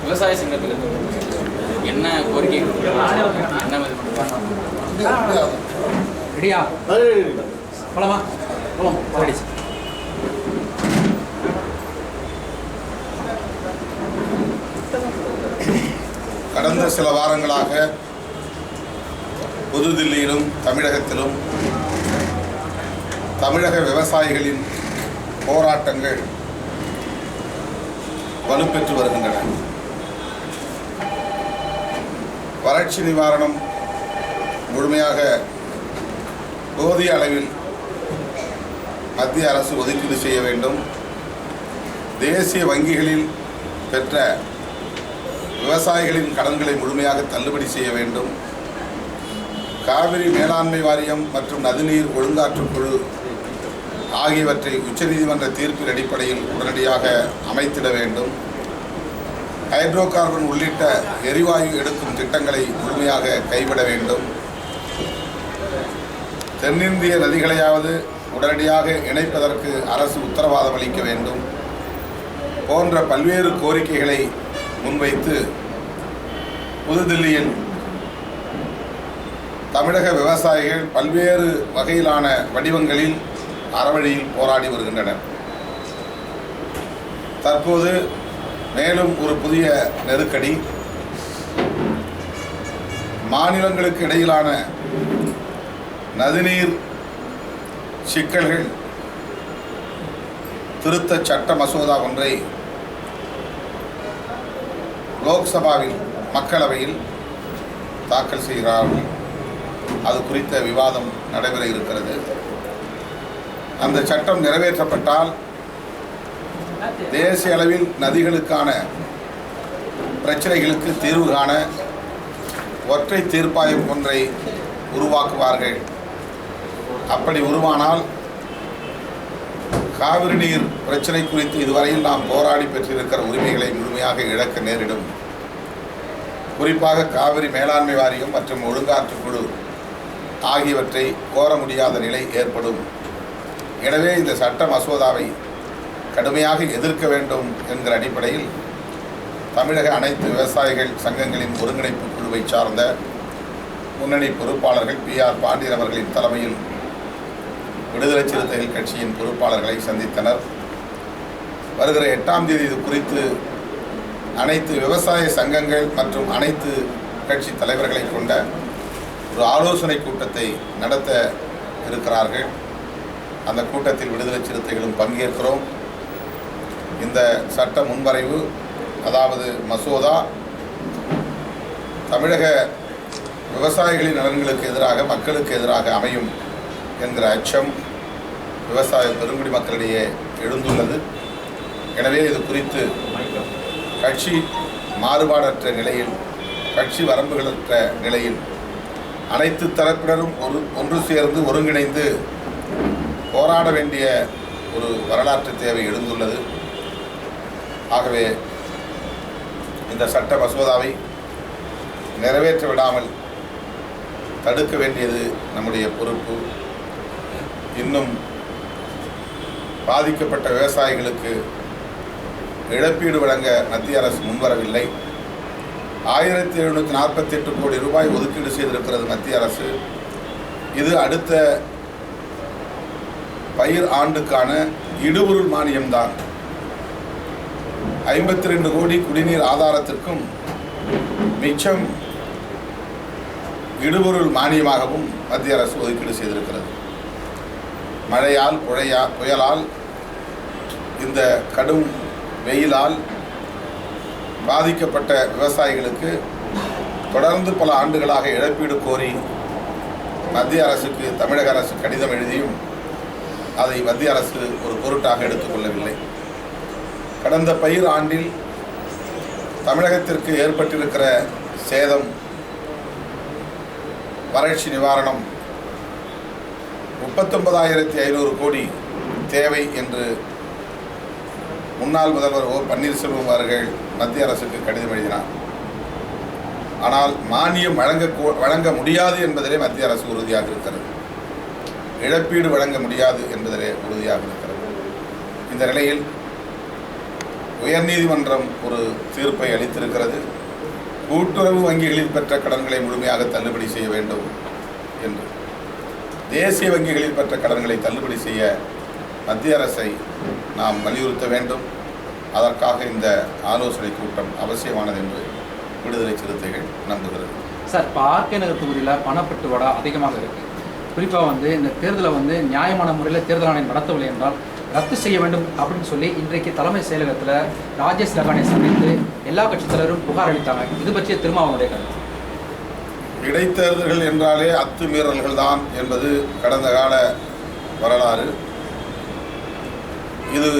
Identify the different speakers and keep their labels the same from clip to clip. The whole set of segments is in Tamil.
Speaker 1: விவசாய சங்கத்துக்கு என்ன கோரிக்கை? என்ன
Speaker 2: ரெடியா? போலாமா? போலாம் ரெடி
Speaker 3: கடந்த சில வாரங்களாக புதுதில்லியிலும் தமிழகத்திலும் தமிழக விவசாயிகளின் போராட்டங்கள் வலுப்பெற்று வருகின்றன. வறட்சி நிவாரணம் முழுமையாக போதிய அளவில் மத்திய அரசு ஒதுக்கீடு செய்ய வேண்டும். தேசிய வங்கிகளில் பெற்ற விவசாயிகளின் கடன்களை முழுமையாக தள்ளுபடி செய்ய வேண்டும். காவிரி மேலாண்மை வாரியம் மற்றும் நதிநீர் ஒழுங்காற்றுக்குழு ஆகியவற்றை உச்சநீதிமன்ற தீர்ப்பின் அடிப்படையில் உடனடியாக அமைத்திட வேண்டும். ஹைட்ரோ கார்பன் உள்ளிட்ட எரிவாயு எடுக்கும் திட்டங்களை முழுமையாக கைவிட வேண்டும். தென்னிந்திய நதிகளையாவது உடனடியாக இணைப்பதற்கு அரசு உத்தரவாதம் அளிக்க வேண்டும். போன்ற பல்வேறு கோரிக்கைகளை முன்வைத்து புதுதில்லியில் தமிழக விவசாயிகள் பல்வேறு வகையிலான வடிவங்களில் அறவழியில் போராடி வருகின்றனர் தற்போது மேலும் ஒரு புதிய நெருக்கடி. மாநிலங்களுக்கு இடையிலான நதிநீர் சிக்கல்கள் திருத்த சட்ட மசோதா ஒன்றை லோக்சபாவில் மக்களவையில் தாக்கல் செய்கிறார்கள். அது குறித்த விவாதம் நடைபெற இருக்கிறது. அந்த சட்டம் நிறைவேற்றப்பட்டால் தேசிய அளவில் நதிகளுக்கான பிரச்சனைகளுக்கு தீர்வு காண ஒற்றை தீர்ப்பாயம் ஒன்றை உருவாக்குவார்கள். அப்படி உருவானால் காவிரி நீர் பிரச்சனை குறித்து இதுவரையில் நாம் போராடி பெற்றிருக்கிற உரிமைகளை முழுமையாக இழக்க நேரிடும். குறிப்பாக காவிரி மேலாண்மை வாரியம் மற்றும் ஒழுங்காற்று குழு ஆகியவற்றை கோர முடியாத நிலை ஏற்படும். எனவே இந்த சட்ட மசோதாவை கடுமையாக எதிர்க்க வேண்டும் என்கிற அடிப்படையில் தமிழக அனைத்து விவசாயிகள் சங்கங்களின் ஒருங்கிணைப்பு குழுவை சார்ந்த முன்னணி பொறுப்பாளர்கள் பி ஆர் பாண்டியன் அவர்களின் தலைமையில் விடுதலை சிறுத்தைகள் கட்சியின் பொறுப்பாளர்களை சந்தித்தனர். வருகிற எட்டாம் தேதி இது குறித்து அனைத்து விவசாய சங்கங்கள் மற்றும் அனைத்து கட்சி தலைவர்களை கொண்ட ஒரு ஆலோசனை கூட்டத்தை நடத்த இருக்கிறார்கள். அந்த கூட்டத்தில் விடுதலை சிறுத்தைகளும் பங்கேற்கிறோம். இந்த சட்ட முன்வரைவு அதாவது மசோதா தமிழக விவசாயிகளின் நலன்களுக்கு எதிராக மக்களுக்கு எதிராக அமையும் என்கிற அச்சம் விவசாய பெருங்குடி மக்களிடையே எழுந்துள்ளது. எனவே இது குறித்து கட்சி மாறுபாடற்ற நிலையில் கட்சி வரம்புகளற்ற நிலையில் அனைத்து தரப்பினரும் ஒரு ஒன்று சேர்ந்து ஒருங்கிணைந்து போராட வேண்டிய ஒரு வரலாற்று தேவை எழுந்துள்ளது. ஆகவே இந்த சட்ட மசோதாவை நிறைவேற்ற விடாமல் தடுக்க வேண்டியது நம்முடைய பொறுப்பு. இன்னும் பாதிக்கப்பட்ட விவசாயிகளுக்கு இழப்பீடு வழங்க மத்திய அரசு முன்வரவில்லை. ஆயிரத்தி எழுநூற்றி நாற்பத்தி எட்டு கோடி ரூபாய் ஒதுக்கீடு செய்திருக்கிறது மத்திய அரசு. இது அடுத்த பயிர் ஆண்டுக்கான இடுபொருள் மானியம்தான். ஐம்பத்தி ரெண்டு கோடி குடிநீர் ஆதாரத்திற்கும் மிச்சம் இடுபொருள் மானியமாகவும் மத்திய அரசு ஒதுக்கீடு செய்திருக்கிறது. மழையால் புழையா புயலால் இந்த கடும் வெயிலால் பாதிக்கப்பட்ட விவசாயிகளுக்கு தொடர்ந்து பல ஆண்டுகளாக இழப்பீடு கோரி மத்திய அரசுக்கு தமிழக அரசு கடிதம் எழுதியும் அதை மத்திய அரசு ஒரு பொருட்டாக எடுத்துக்கொள்ளவில்லை கடந்த பயிர் ஆண்டில் தமிழகத்திற்கு ஏற்பட்டிருக்கிற சேதம் வறட்சி நிவாரணம் முப்பத்தொன்பதாயிரத்தி ஐநூறு கோடி தேவை என்று முன்னாள் முதல்வர் ஓ. பன்னீர்செல்வம் அவர்கள் மத்திய அரசுக்கு கடிதம் எழுதினார். ஆனால் மானியம் வழங்க வழங்க முடியாது என்பதிலே மத்திய அரசு உறுதியாக இருக்கிறது. இழப்பீடு வழங்க முடியாது என்பதிலே உறுதியாக இருக்கிறது. இந்த நிலையில் உயர்நீதிமன்றம் ஒரு தீர்ப்பை அளித்திருக்கிறது. கூட்டுறவு வங்கிகளில் பெற்ற கடன்களை முழுமையாக தள்ளுபடி செய்ய வேண்டும் என்று. தேசிய வங்கிகளில் பெற்ற கடன்களை தள்ளுபடி செய்ய மத்திய அரசை நாம் வலியுறுத்த வேண்டும். அதற்காக இந்த ஆலோசனை கூட்டம் அவசியமானது என்று விடுதலை சிறுத்தைகள் நம்புகிறது.
Speaker 2: சார் பார்க்க நகர் தொகுதியில் பணப்பட்டுவாடா அதிகமாக இருக்குது குறிப்பாக வந்து இந்த தேர்தலை வந்து நியாயமான முறையில் தேர்தல் ஆணையம் நடத்தவில்லை என்றால் ரத்து செய்ய வேண்டும் அப்படின்னு சொல்லி இன்றைக்கு தலைமை செயலகத்தில் ராஜேஷ் லகானை சந்தித்து எல்லா கட்சித் தலைவரும் புகார் அளித்தாங்க. இது பற்றிய திருமாவளுடைய கருத்து.
Speaker 3: இடைத்தேர்தல்கள் என்றாலே அத்துமீறல்கள் தான் என்பது கடந்த கால வரலாறு. இது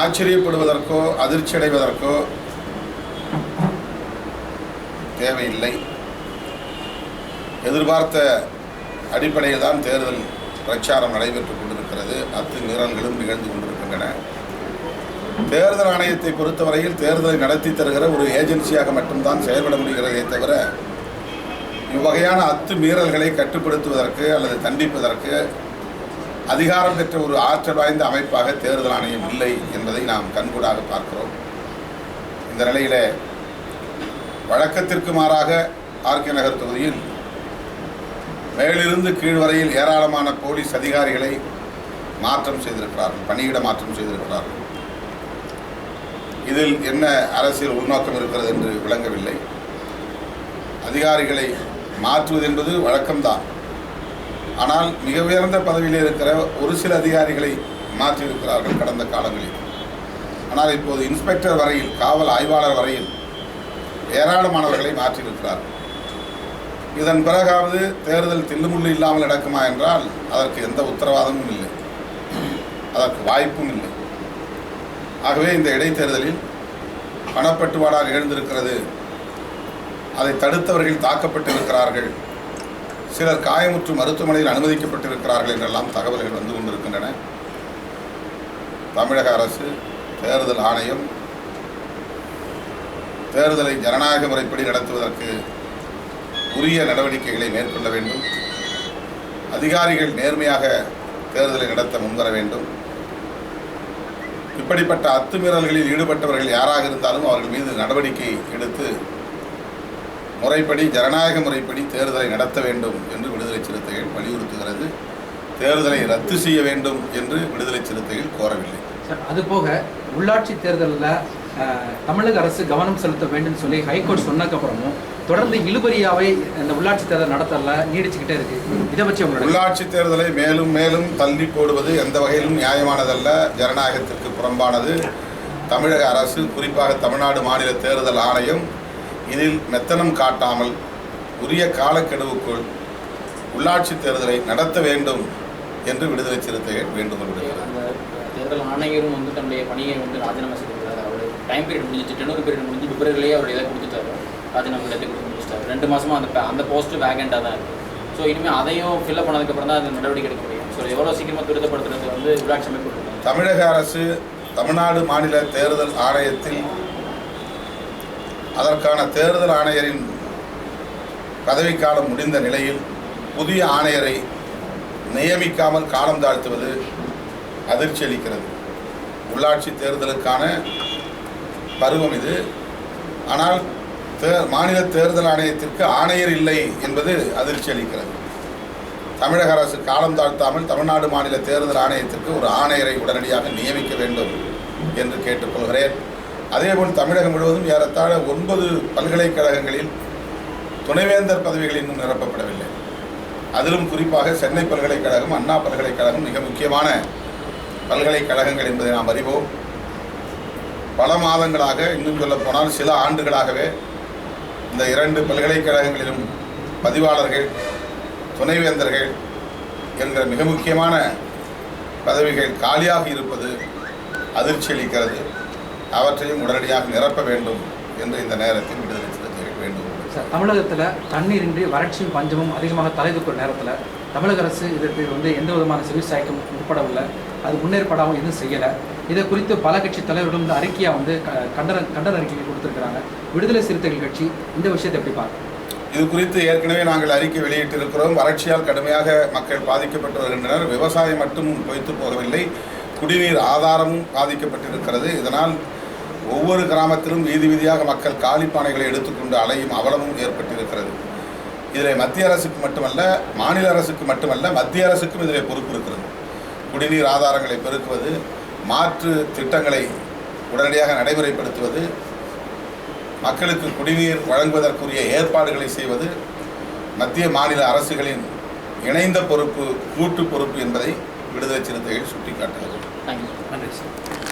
Speaker 3: ஆச்சரியப்படுவதற்கோ அதிர்ச்சி அடைவதற்கோ தேவையில்லை. எதிர்பார்த்த அடிப்படையில் தான் தேர்தல் பிரச்சாரம் நடைபெற்றுக் கொண்டிருக்கிறது. அத்துமீறல்களும் நிகழ்ந்து கொண்டிருக்கின்றன. தேர்தல் ஆணையத்தை பொறுத்தவரையில் தேர்தலை நடத்தி தருகிற ஒரு ஏஜென்சியாக மட்டும்தான் செயல்பட முடிகிறதே தவிர இவ்வகையான அத்துமீறல்களை கட்டுப்படுத்துவதற்கு அல்லது தண்டிப்பதற்கு அதிகாரம் பெற்ற ஒரு ஆற்றல் வாய்ந்த அமைப்பாக தேர்தல் ஆணையம் இல்லை என்பதை நாம் கண்கூடாக பார்க்கிறோம். இந்த நிலையில் வழக்கத்திற்கு மாறாக ஆர்கே நகர் தொகுதியில் மேலிருந்து கீழ் வரையில் ஏராளமான போலீஸ் அதிகாரிகளை மாற்றம் செய்திருக்கிறார்கள் பணியிட மாற்றம் செய்திருக்கிறார்கள். இதில் என்ன அரசியல் உள்நோக்கம் இருக்கிறது என்று விளங்கவில்லை. அதிகாரிகளை மாற்றுவது என்பது வழக்கம்தான். ஆனால் மிக உயர்ந்த பதவியில் இருக்கிற ஒரு சில அதிகாரிகளை மாற்றியிருக்கிறார்கள் கடந்த காலங்களில். ஆனால் இப்போது இன்ஸ்பெக்டர் வரையில் காவல் ஆய்வாளர் வரையில் ஏராளமானவர்களை மாற்றியிருக்கிறார்கள். இதன் பிறகாவது தேர்தல் தில்லுமுள்ளு இல்லாமல் நடக்குமா என்றால் அதற்கு எந்த உத்தரவாதமும் இல்லை. அதற்கு வாய்ப்பும் இல்லை. ஆகவே இந்த இடைத்தேர்தலில் பணப்பட்டுவாடால் எழுந்திருக்கிறது. அதை தடுத்தவர்கள் தாக்கப்பட்டிருக்கிறார்கள். சிலர் காயமுற்று மருத்துவமனையில் அனுமதிக்கப்பட்டிருக்கிறார்கள் என்றெல்லாம் தகவல்கள் வந்து கொண்டிருக்கின்றன. தமிழக அரசு தேர்தல் ஆணையம் தேர்தலை ஜனநாயக முறைப்படி நடத்துவதற்கு உரிய நடவடிக்கைகளை மேற்கொள்ள வேண்டும். அதிகாரிகள் நேர்மையாக தேர்தலை நடத்த முன்வர வேண்டும். இப்படிப்பட்ட அத்துமீறல்களில் ஈடுபட்டவர்கள் யாராக இருந்தாலும் அவர்கள் மீது நடவடிக்கை எடுத்து முறைப்படி ஜனநாயக முறைப்படி தேர்தலை நடத்த வேண்டும் என்று விடுதலை சிறுத்தைகள் வலியுறுத்துகிறது. தேர்தலை ரத்து செய்ய வேண்டும் என்று விடுதலை சிறுத்தைகள் கோரவில்லை.
Speaker 2: சார் அது போக உள்ளாட்சி தேர்தலில் தமிழக அரசு கவனம் செலுத்த வேண்டும் சொல்லி ஹைகோர்ட் சொன்னதுக்கப்புறமும் தொடர்ந்து இழுபறியாவை இந்த உள்ளாட்சி தேர்தல் நடத்தல நீடிச்சுக்கிட்டே இருக்கு. இதை வச்சு உங்களோட
Speaker 3: உள்ளாட்சி தேர்தலை மேலும் மேலும் தள்ளி போடுவது எந்த வகையிலும் நியாயமானதல்ல. ஜனநாயகத்திற்கு புறம்பானது. தமிழக அரசு குறிப்பாக தமிழ்நாடு மாநில தேர்தல் ஆணையம் இதில் மெத்தனம் காட்டாமல் உரிய காலக்கெடுவுக்குள் உள்ளாட்சி தேர்தலை நடத்த வேண்டும் என்று விடுதலை சிறுத்தைகள் வேண்டுகோள் விடுக்கிறது
Speaker 1: அந்த தேர்தல் ஆணையரும் வந்து தன்னுடைய பணியை வந்து ராஜினாமா அவர் டைம் பீரியட் முடிஞ்சிச்சு டெனூர் பீரியட் முடிஞ்சு பிப்ரவரிலேயே அவர் இதை கொடுத்துட்டாரு. ராஜினாமா இடத்தை கொடுத்து முடிச்சிட்டாரு. ரெண்டு மாசமா அந்த அந்த போஸ்ட் வேகண்டாக தான் இருக்குது ஸோ இனிமேல் அதையும் ஃபில்அப் பண்ணதுக்கப்புறம் தான் அது நடவடிக்கை எடுக்க முடியும். ஸோ எவ்வளோ சீக்கிரமாக துரிதப்படுத்துறது வந்து உள்ளாட்சி அமைப்பு
Speaker 3: தமிழக அரசு தமிழ்நாடு மாநில தேர்தல் ஆணையத்தில் அதற்கான தேர்தல் ஆணையரின் பதவிக்காலம் முடிந்த நிலையில் புதிய ஆணையரை நியமிக்காமல் காலம் தாழ்த்துவது அதிர்ச்சி அளிக்கிறது. உள்ளாட்சி தேர்தலுக்கான பருவம் இது. ஆனால் தே மாநில தேர்தல் ஆணையத்திற்கு ஆணையர் இல்லை என்பது அதிர்ச்சி அளிக்கிறது. தமிழக அரசு காலம் தாழ்த்தாமல் தமிழ்நாடு மாநில தேர்தல் ஆணையத்திற்கு ஒரு ஆணையரை உடனடியாக நியமிக்க வேண்டும் என்று கேட்டுக்கொள்கிறேன். அதேபோல் தமிழகம் முழுவதும் ஏறத்தாழ ஒன்பது பல்கலைக்கழகங்களில் துணைவேந்தர் பதவிகள் இன்னும் நிரப்பப்படவில்லை. அதிலும் குறிப்பாக சென்னை பல்கலைக்கழகம் அண்ணா பல்கலைக்கழகம் மிக முக்கியமான பல்கலைக்கழகங்கள் என்பதை நாம் அறிவோம். பல மாதங்களாக இன்னும் சொல்லப் போனால் சில ஆண்டுகளாகவே இந்த இரண்டு பல்கலைக்கழகங்களிலும் பதிவாளர்கள் துணைவேந்தர்கள் என்கிற மிக முக்கியமான பதவிகள் காலியாக இருப்பது அதிர்ச்சி அளிக்கிறது. அவற்றையும் உடனடியாக நிரப்ப வேண்டும் என்று இந்த நேரத்தில் விடுதலை சிறுத்தைகள் வேண்டும்
Speaker 2: சார் தமிழகத்தில் தண்ணீரின்றி வறட்சியும் பஞ்சமும் அதிகமாக தலைதூக்குற நேரத்தில் தமிழக அரசு இதற்கு வந்து எந்த விதமான சிகிச்சைக்கும் உட்படவில்லை. அது முன்னேற்படாமல் எதுவும் செய்யலை. இதை குறித்து பல கட்சி தலைவர்கள் வந்து அறிக்கையாக வந்து கண்டன கண்டன அறிக்கையை கொடுத்துருக்காங்க விடுதலை சிறுத்தைகள் கட்சி இந்த விஷயத்தை எப்படி பார்க்குறோம்
Speaker 3: இது குறித்து ஏற்கனவே நாங்கள் அறிக்கை வெளியிட்டிருக்கிறோம். வறட்சியால் கடுமையாக மக்கள் பாதிக்கப்பட்டு வருகின்றனர். விவசாயம் மட்டும் பொய்த்து போகவில்லை. குடிநீர் ஆதாரமும் பாதிக்கப்பட்டிருக்கிறது. இதனால் ஒவ்வொரு கிராமத்திலும் வீதி வீதியாக மக்கள் காலிப்பானைகளை எடுத்துக்கொண்டு அலையும் அவலமும் ஏற்பட்டிருக்கிறது. இதில் மத்திய அரசுக்கு மட்டுமல்ல மாநில அரசுக்கு மட்டுமல்ல மத்திய அரசுக்கும் இதில் பொறுப்பு இருக்கிறது. குடிநீர் ஆதாரங்களை பெருக்குவது மாற்று திட்டங்களை உடனடியாக நடைமுறைப்படுத்துவது மக்களுக்கு குடிநீர் வழங்குவதற்குரிய ஏற்பாடுகளை செய்வது மத்திய மாநில அரசுகளின் இணைந்த பொறுப்பு கூட்டு பொறுப்பு என்பதை விடுதலை சிறுத்தைகள் சுட்டிக்காட்டுகிறது.
Speaker 2: நன்றி. சார்.